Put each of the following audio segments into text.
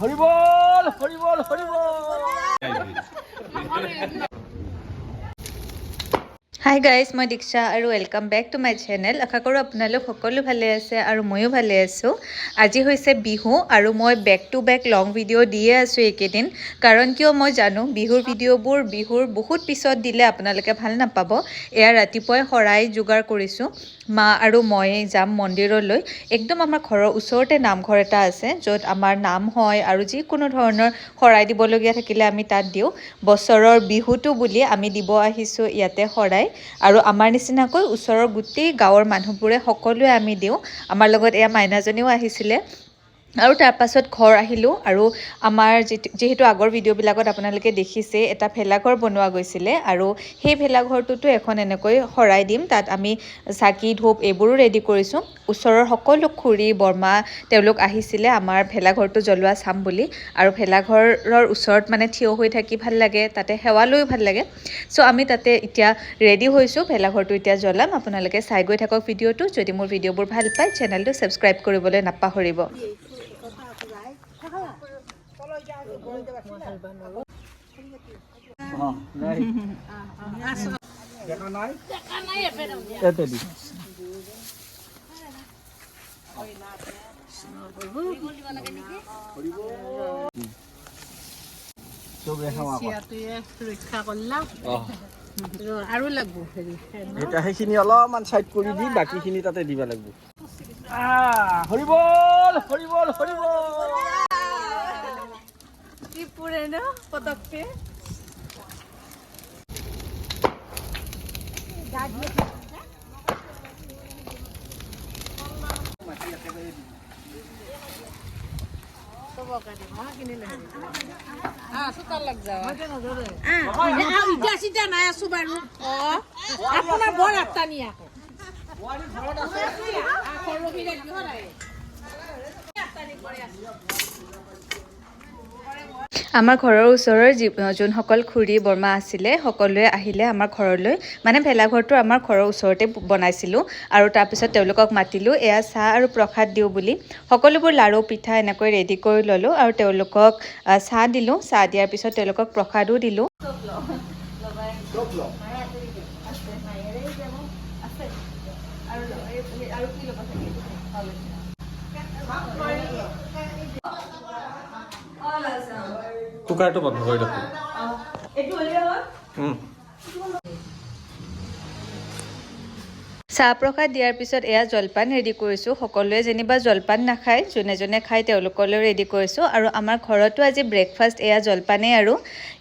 হরিবল হরিবল হরিবল hi guys মই দীক্ষা আৰু welcome back to my channel আশা কৰোঁ আপোনালোক সকলো ভালে আছে আৰু ময়ো ভালে আছোঁ। আজি হৈছে বিহু আৰু মই back to back long video' দিয়ে আছোঁ এইকেইদিন। কাৰণ কিয় মই জানো, বিহুৰ ভিডিঅ'বোৰ বিহুৰ বহুত পিছত দিলে আপোনালোকে ভালো নাপাব। এয়া ৰাতিপুৱাই শৰাই যোগাৰ কৰিছোঁ। মা আৰু মই যাম মন্দিৰলৈ। একদম আমাৰ ঘৰৰ ওচৰতে নামঘৰ এটা আছে, য'ত আমাৰ নাম হয় আৰু যিকোনো ধৰণৰ শৰাই দিবলগীয়া থাকিলে আমি তাত দিওঁ। বছৰৰ বিহুটো বুলি আমি দিব আহিছোঁ ইয়াতে শৰাই। আৰু আমাৰ নিচিনাকৈ ওচৰৰ গোটেই গাঁৱৰ মানুহবোৰে সকলোৱে আমি দিওঁ। আমাৰ লগত এয়া মাইনাজনীও আহিছিলে। আৰু তাৰপাছত ঘৰ আহিলোঁ আৰু আমাৰ যিহেতু আগৰ ভিডিঅ'বিলাকত আপোনালোকে দেখিছে এটা ভেলাঘৰ বনোৱা গৈছিলে আৰু সেই ভেলাঘৰটোতো এখন এনেকৈ শৰাই দিম তাত আমি চাকি ধূপ এইবোৰো ৰেডি কৰিছোঁ। ওচৰৰ সকলো খুৰী বৰমা তেওঁলোক আহিছিলে আমাৰ ভেলাঘৰটো জ্বলোৱা চাম বুলি আৰু ভেলাঘৰৰ ওচৰত মানে থিয় হৈ থাকি ভাল লাগে তাতে সেৱা লৈও ভাল লাগে। চ' আমি তাতে এতিয়া ৰেডি হৈছোঁ ভেলাঘৰটো এতিয়া জ্বলাম। আপোনালোকে চাই গৈ থাকক ভিডিঅ'টো যদি মোৰ ভিডিঅ'বোৰ ভাল পায় চেনেলটো ছাবস্ক্ৰাইব কৰিবলৈ নাপাহৰিব। আৰু লাগব হেৰি সেইখিনি অলপমান চাইড কৰি দি বাকীখিনি তাতে দিব লাগিব পুৰে ন চিটা নাই আছো বাৰু অ আপোনাৰ বৰ আত্তানি আকৌ আমাৰ ঘৰৰ ওচৰৰ যি যোনসকল খুৰী বৰমা আছিলে সকলোৱে আহিলে আমাৰ ঘৰলৈ। মানে ভেলাঘৰটো আমাৰ ঘৰৰ ওচৰতে বনাইছিলোঁ আৰু তাৰপিছত তেওঁলোকক মাতিলোঁ এয়া চাহ আৰু প্ৰসাদ দিওঁ বুলি। সকলোবোৰ লাড়ু পিঠা এনেকৈ ৰেডি কৰি ল'লোঁ আৰু তেওঁলোকক চাহ দিলোঁ। চাহ দিয়াৰ পিছত তেওঁলোকক প্ৰসাদো দিলোঁ। কুকাৰটো বন্ধ কৰি ৰাখোঁ। চাহ প্ৰসাদ দিয়াৰ পিছত এয়া জলপান ৰেডি কৰিছোঁ। সকলোৱে যেনিবা জলপান নাখায় যোনে যোনে খায় তেওঁলোকলৈ ৰেডি কৰিছোঁ। আৰু আমাৰ ঘৰতো আজি ব্ৰেকফাষ্ট এয়া জলপানেই আৰু।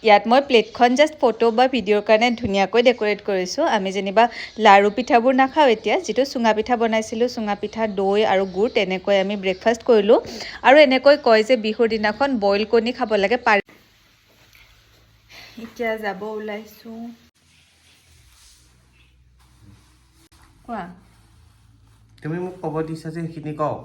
ইয়াত মই প্লেটখন জাষ্ট ফটো বা ভিডিঅ'ৰ কাৰণে ধুনীয়াকৈ ডেক'ৰেট কৰিছোঁ। আমি যেনিবা লাড়ু পিঠাবোৰ নাখাওঁ এতিয়া যিটো চুঙা পিঠা বনাইছিলোঁ চুঙা পিঠা দৈ আৰু গুড় তেনেকৈ আমি ব্ৰেকফাষ্ট কৰিলোঁ। আৰু এনেকৈ কয় যে বিহুৰ দিনাখন বইল কণী খাব লাগে পাৰি এতিয়া যাব ওলাইছোঁ কোৱা তুমি মোক ক'ব দিছা যে সেইখিনি কওঁ।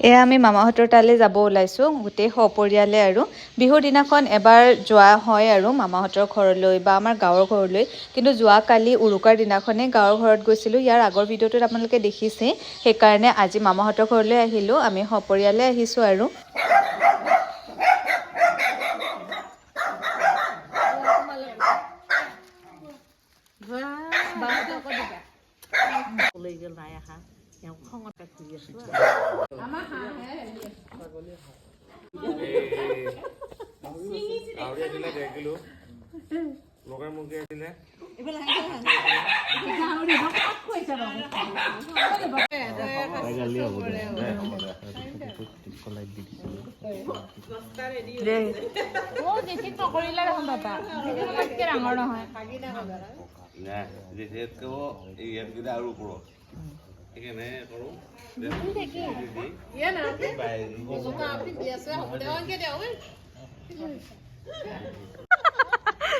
এয়া আমি মামাহঁতৰ তালৈ যাব ওলাইছোঁ গোটেই সপৰিয়ালে আৰু। বিহুৰ দিনাখন এবাৰ যোৱা হয় আৰু মামাহঁতৰ ঘৰলৈ বা আমাৰ গাঁৱৰ ঘৰলৈ। কিন্তু যোৱাকালি উৰুকাৰ দিনাখনেই গাঁৱৰ ঘৰত গৈছিলোঁ ইয়াৰ আগৰ ভিডিঅ'টোত আপোনালোকে দেখিছেই। সেইকাৰণে আজি মামাহঁতৰ ঘৰলৈ আহিলোঁ আমি সপৰিয়ালে আহিছোঁ আৰু। গাহৰি আছিলে ডেৰ কিলো লোকেল মুৰ্গী আছিলে নাই যেতিয়াতকৈ ইয়াতকৈ আৰু ওপৰত সেইকাৰণে কৰোঁ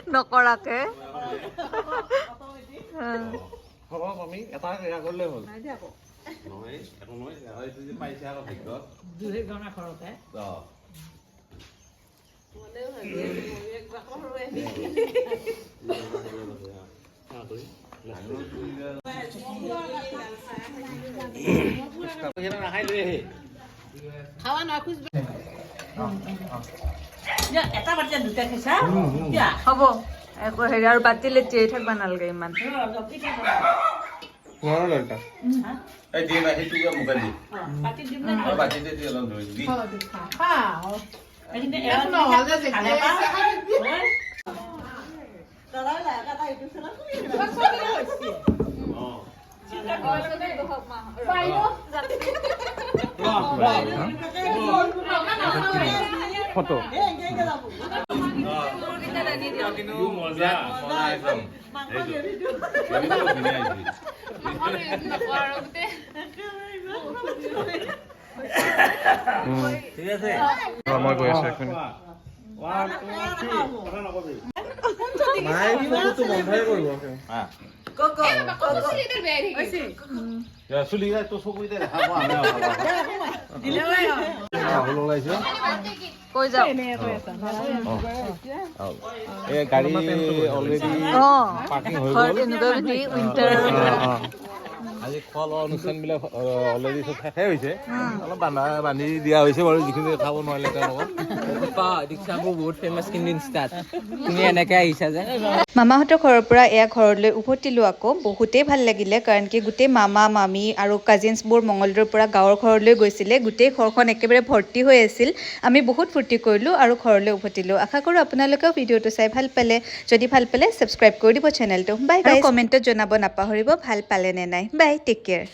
নকৰাকে। হ'ব আমি এটা কৰিলে হ'ল। নহয় একো নহয় গাহৰিটো যে পাইছে আকৌ ভাগ্যত ঘৰতে। অঁ। খাৱা নহয় খোজ হ'ব একো হেৰি আৰু বাতিলে তিয়াই থাকিব নালাগে ইমান এই ঐ। ফটো কিন্তু মজা মজা একদম Eh, সেইটো ধুনীয়া হৈছে ঠিক আছে মই গৈ আছো এক মিনিট মায়ে ফটোটো বন্ধই কৰিব হা চুলি তো চকুতে দেখা পোৱা নাই ৰাহুল ওলাইছে কৈ যাওক এই গাড়ী অলৰেডি পাৰ্কিং হৈ গ'ল উইণ্টাৰ আজি খোৱা লোৱা অনুষ্ঠানবিলাক অলৰেডি চব শেষে হৈছে। অলপ বান্ধা বান্ধি দিয়া হৈছে বাৰু যিখিনি খাব নোৱাৰিলে তেওঁলোকক বহুত ফেমাছ কিন্তু ইনষ্টাত তুমি এনেকে আহিছা যে। মামাহঁতৰ ঘৰৰ পৰা এয়া ঘৰলৈ উভতিলোঁ আকৌ বহুতেই ভালো লাগিলে কাৰণ কি গোটেই মামা মামী আৰু কাজিনছবোৰ মঙলদৈৰ পৰা গাঁৱৰ ঘৰলৈ গৈছিলে। গোটেই ঘৰখন একেবাৰে ভৰ্তি হৈ আছিল। আমি বহুত ফূৰ্তি কৰিলোঁ আৰু ঘৰলৈ উভতিলোঁ। আশা কৰোঁ আপোনালোকেও ভিডিঅ'টো চাই ভালো পালে। যদি ভালো পালে ছাবস্ক্ৰাইব কৰি দিব চেনেলটো বাই বাই কমেণ্টত জনাব নাপাহৰিব ভালো পালে নে নাই। Bye Take care.